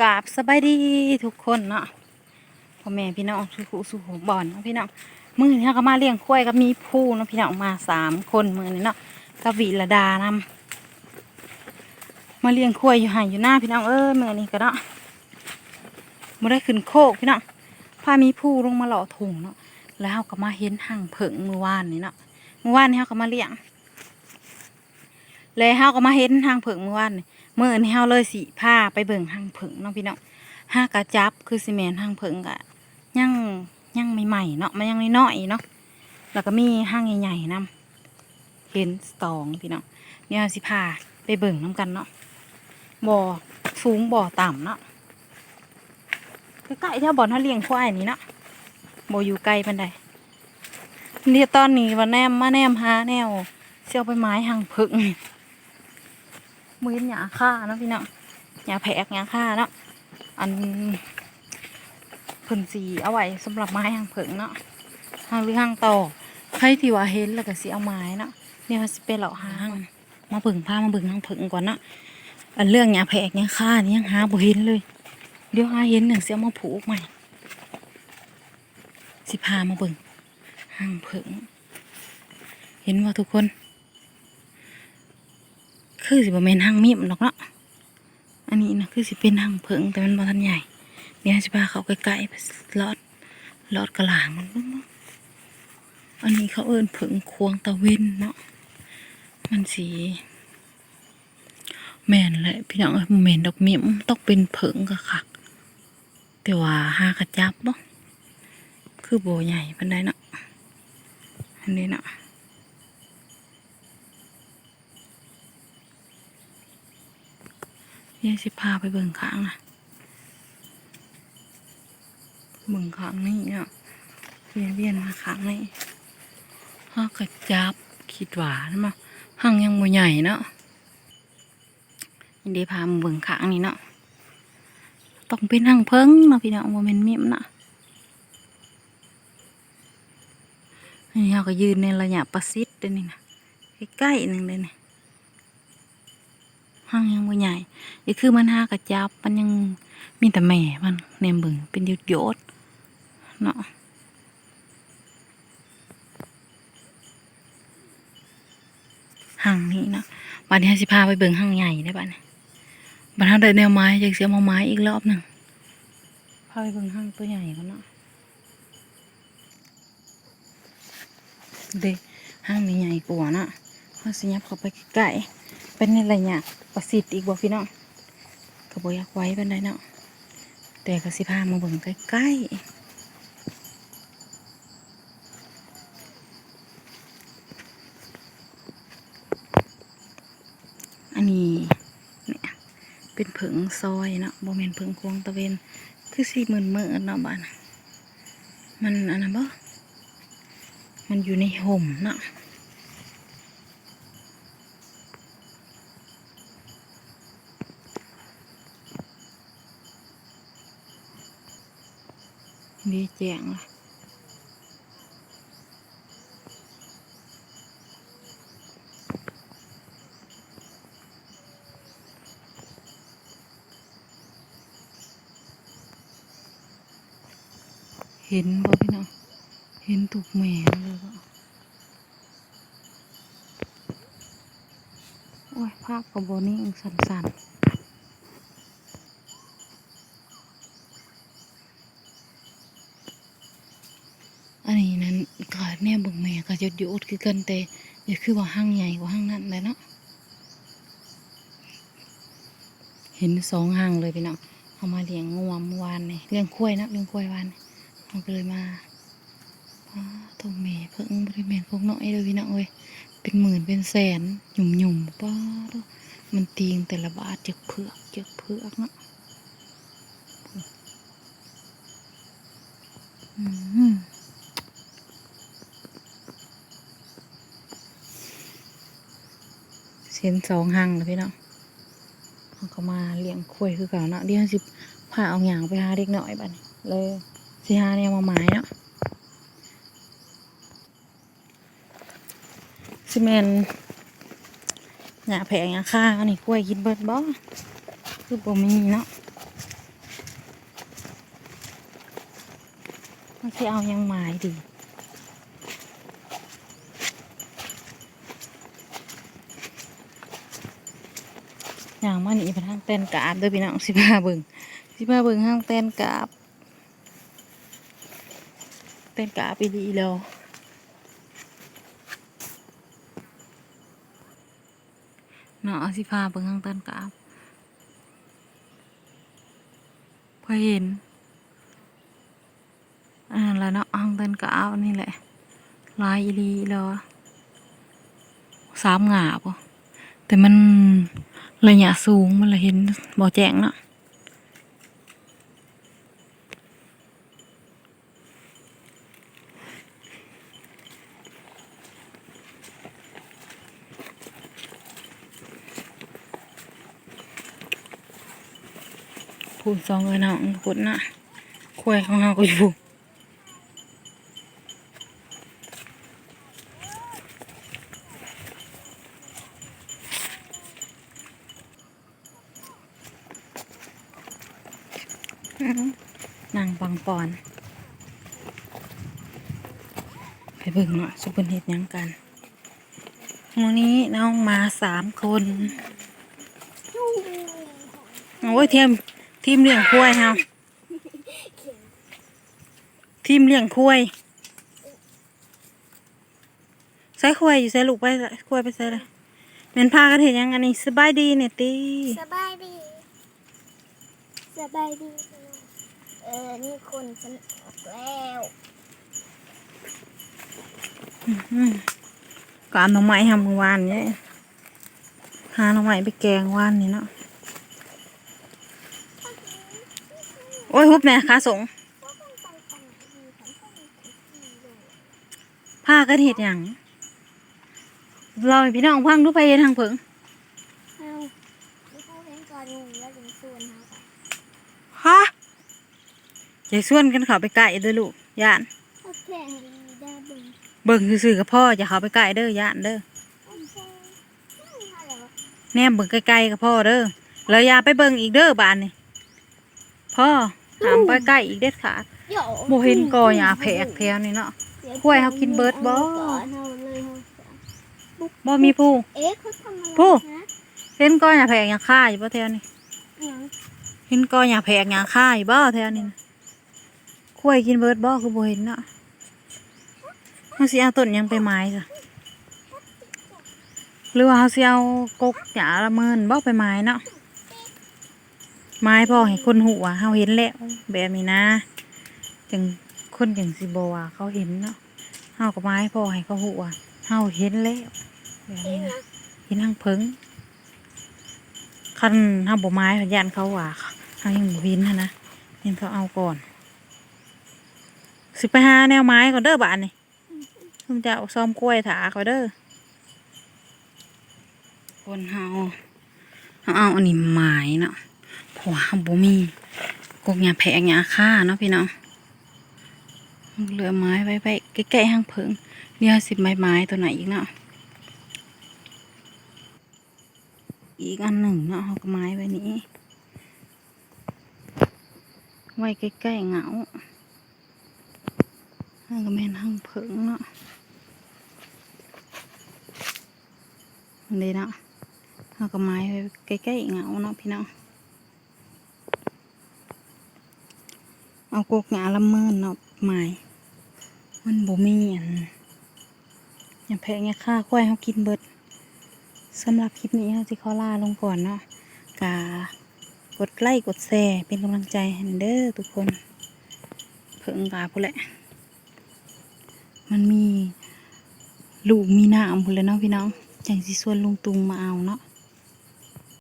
กราบสบายดีทุกคนเนาะพ่อแม่พี่น้องทุกคู่สู่หัวบ่อนเนาะพี่น้องมือนี้เราก็มาเลี้ยงควายกับมีผู้เนาะพี่น้องมาสามคนมือนี้เนาะกับวิรดานำมาเลี้ยงควายอยู่ห่างอยู่หน้าพี่น้องเอ้ยมือนี้ก็เนาะมาได้ขึ้นโคกพี่น้องพามีผู้ลงมาหล่อถุงเนาะแล้วเราก็มาเห็นห่างเผิงมือวานนี่เนาะมือวานนี่เราก็มาเลี้ยงเลยเฮาก็มาเห็นทางเผิงเมื่อวานนี่ เมื่อนี้เฮาเลยสิพาไปเบิ่งทางเผิงเนาะพี่น้องห้ากระจับคือซีเมนทางเผิงกะยังยังใหม่ๆเนาะมันยังน้อยๆเนาะแล้วก็มีห้างใหญ่ๆนํเห็นสองพี่น้องเนี่ยวเราสิพาไปเบิ่งน้กันเนาะบ่อสูงบ่อต่ำเนาะใกล้ๆแถวบ่อนเขาเลี้ยงควายนี่เนาะบ่อยู่ไกลปานใดเนี่ยตอนนี้ว่าแนมมาแนมหาแนวเสี่ยวไปไม้หางเผิง มือนหยาค่าเนาะพี่เนาะหยาแพกหยาค่าเนาะอันเพิ่นสีเอาไว้สำหรับไม้หางเผิงเนาะหางหรือหางต่อใครที่ว่าเห็นแล้วก็สิเอาไม้เนาะเนี่ยมันสิเป็นเหล่าหางมาเบิ่งผ้ามาเบิ่งหางเผิงก่อนเนาะอันเรื่องหยาแพกหยาค่านี่ยังหาบ่เห็นเลย เดี๋ยวหาเห็นหนึ่งเสียมาผูกใหม่สิพามาเบิ่งหางเผิง เห็นว่าทุกคน คือสิบ่แม่นหางมีมหรอกเนาะอันนี้นะคือสิเป็นหางเพิงแต่มันบ่ทันใหญ่เดี๋ยวสิพาเขาใกล้ๆลอดลอดกระหลางมันบิ่งเนาะอันนี้เขาเอิ้นเพิงควงตะเวนเนาะมันสีแม่นแหละพี่น้องเอ้ยแม่นดอกมีมต้องเป็นเพิงกะคักแต่ว่าห้ากระจับบ่คือโบใหญ่ปานใดเนาะอันนี้เนาะ เดี๋ยสิพาไปเบิ่งข้างนะเบิ่งข้างนี่เนาะเวียนเวียนมาข้างนี่ห้ากระจับคิดหวานะมั้งห้างยังบ่ใหญ่เนาะยินดีพามาเบิ่งข้างนี่เนาะต้องเป็นห้างเพิ่งเนาะพี่น้องโมเมนมิมเนาะอันนี้เราก็ยืนในระยะประชิดเด้วนี่นะใกล้ๆหนึ่งเลยนี่ ห้างยังบ่ใหญ่อีคือมันหากระจับ มันยังมีแต่แม่มันแนมเบิ่งเป็นหยดยดๆเนาะห้างนี้เนาะบัดนี้เราสิพาไปเบิ่งห้างใหญ่ได้บัดนี้บัดเราได้แนวไม้อยากเสียมาไม้อีกรอบหนึ่งพาไปเบิ่งห้างตัวใหญ่ก่อนเนาะเด็ห้างนี้ใหญ่กว่านะเราสิยับเข้าไปใกล้ๆ เป็นในระยประสิทธิ์อีกบ่พี่น้องก็บ่อยากไว้เป็นไดเนาะแต่ก็สิพามาเบิ่งใกล้ๆ อันนี้เนี่ยเป็นผงซอยเนาะบ่แม่นผงควงตะเวน คือสิเหมือนเมื่อเนาะบ้านมันอันนั้นบ่มันอยู่ในห่มเนาะ มีแจงละเห็นบ่พี่น้อง เห็นตุกแม่เลยบ่โอ้ยภาพกับบนี้งสัน อันนี้นั้นก็แน่บิ่งแม่ก็จะอยู่อดคือกันแต่อย่าคือว่าห้างใหญ่กว่าห้างนั้นเลยเนาะเห็นสองห้างเลยพี่น้องเอามาเลี้ยงงวมเมื่อวานนี่เลี้ยงควายนะเลี้ยงควายวานเอาก็เลยมาอ๋อตัวแม่เพิ่งบริเวณพวกน้อยเลยพี่น้องเอ้ยเป็นหมื่นเป็นแสนหยุ่มหยุ่มๆป้ามันตีงแต่ละบาทจากเผือกจากเผือกเนาะอืม เส้นสองหังเลยพี่เนาะเขามาเลี้ยงคุยคือเก่าเนาะเดี๋ยวสิผ่าเอาหยางไปหาเล็กหน่อยบ้านเลยสิหาเนี่ยมาไม้เนาะซีเมนหยาแผงหยาข้าอันนี้กล้วยกินเบิดบ่คือบ่มีเนาะมันจะเอายังไม้ดี อย่างมานี่ไปทางเต้นกราบด้อพี่น้องสิพาเบิงสิพาเบิงห้างเต้นกราบเต้นกราบอีดีแล้วเนาะสิพาเบิ่งห้างเต้นกราบพอเห็นอันนั้นแหละเนาะห้องเต้นกาวนี่แหละลายอีลีแล้วสามหงาบอะแต่มัน ระยะสูงมันละเห็นบ่แจ้งเนาะพูดสองเลยเนาะพูดนะคุยของเราก็อยู่ นางปังปอน ไปเบิ่งเนาะสุพรรณเฮ็ดยังกันวันนี้น้องมาสามคนโอ้ยทีมทีมเลี้ยงควายเฮาทีมเลี้ยงควายใส่ควายอยู่ใส่ลูกไปควายไปใส่เลยแม่นพากันเห็นยังอันนี้สบายดีเนี่ยตีสบายดีสบายดี เออ นี่คนฉันออกแล้วอืมก็เอาหน่อไม้ทำเมื่อวานเนี่ยหาหน่อไม้ไปแกงวานนี่เนาะ โอ้ยฮุบเนี่ยขาสงว่ามันไปทางไหนดีฉันต้องมีคุกกี้เลยผ้ากันเห็ดอย่างลอยพี่น้องพังทุกไปทางเผิงเอาไม่เข้าเห็นก่อนงงแล้วถึงส่วนเขาค่ะฮะ อย่าส่วนกันเขาไปไก่เด้อลูกย่านโอเคดีได้เบึงเบิ่งซื่อๆกับพ่ออย่าเขาไปไก่เด้อย่านเด้อโอเคนั่นเหรอแนมเบิ่งไกลๆกับพ่อเด้อแล้วอย่าไปเบิ่งอีกเด้อบานนี่พ่อหามไปใกล้อีกเด็ดขาดเดี๋ยวโบเห็นกอหยาแผกแถวนี่เนาะดี๋ยวกล้วยเขากินเบิดบ่อาก่อนเอาเลยเอาบ่มีผู้เอ๊ะเขาทำอะไรผู้นะเห็นกอหยาแผกหยาค่าอยู่บ่แถวนี้หยังเห็นกอหยาแผกหยาค่าอยู่บ่แถวนี้ น่ะข้วยกินเบิร์ดบ่คือบ่เห็นเนาะเฮาสิเอาต้นยังไปไม้จ้ะหรือว่าเฮาสิเอากกหยาละเมินบ่ไปไม้เนาะไม้พอให้คนหูว่าเฮาเห็นแล้วแบบนี้นะจังคนจังสิบ่ว่าเขาเห็นเนาะเฮาก็ไม้พอให้เขาหูว่าเฮาเห็นแล้วแบบนี้นะเห็นทางเพิงคันเฮาบ่ไม้พยานเขาว่าเฮายังบ่เห็นหั้นนะเห็นเขาเอาก่อน สิไปหาแนวไม้ก่อนเด้อบ้านนี่คุณจะเอาซ้อมกล้วยถาเขาเด้อคนเฮาเฮาเอาอันนี้ไม้เนาะเพราะว่าเฮาบ่มีกกหญ้าแพงหญ้าค่าเนาะพี่น้องเหลือไม้ไว้ไปใกล้ๆห้างเพิงเดี๋ยวสิไม้ไม้ตัวไหนอีกเนาะอีกอันหนึ่งเนาะเฮาก็ไม้ไว้นี้ไว้ใกล้ๆเหงา ห้างก็แม่นห้างเพิงเนาะอันนี้เนาะห้างก็ไม้ใกล้ๆเงาเนาะพี่น้องเอากกหงาละเมินเนาะไม้มันบ่มีอันอย่างแพงอย่าค่าควายเขากินเบิดสำหรับคลิปนี้เราจะขอลาลงก่อนเนาะกากดไลค์กดแชร์เป็นกำลังใจให้เด้อทุกคน เพิ่งกาพูดแหละ มันมีลูกมีหน้าพุ่นเลยเนาะพี่น้องจังสิส่วนลุงตุงมาเอาเนาะ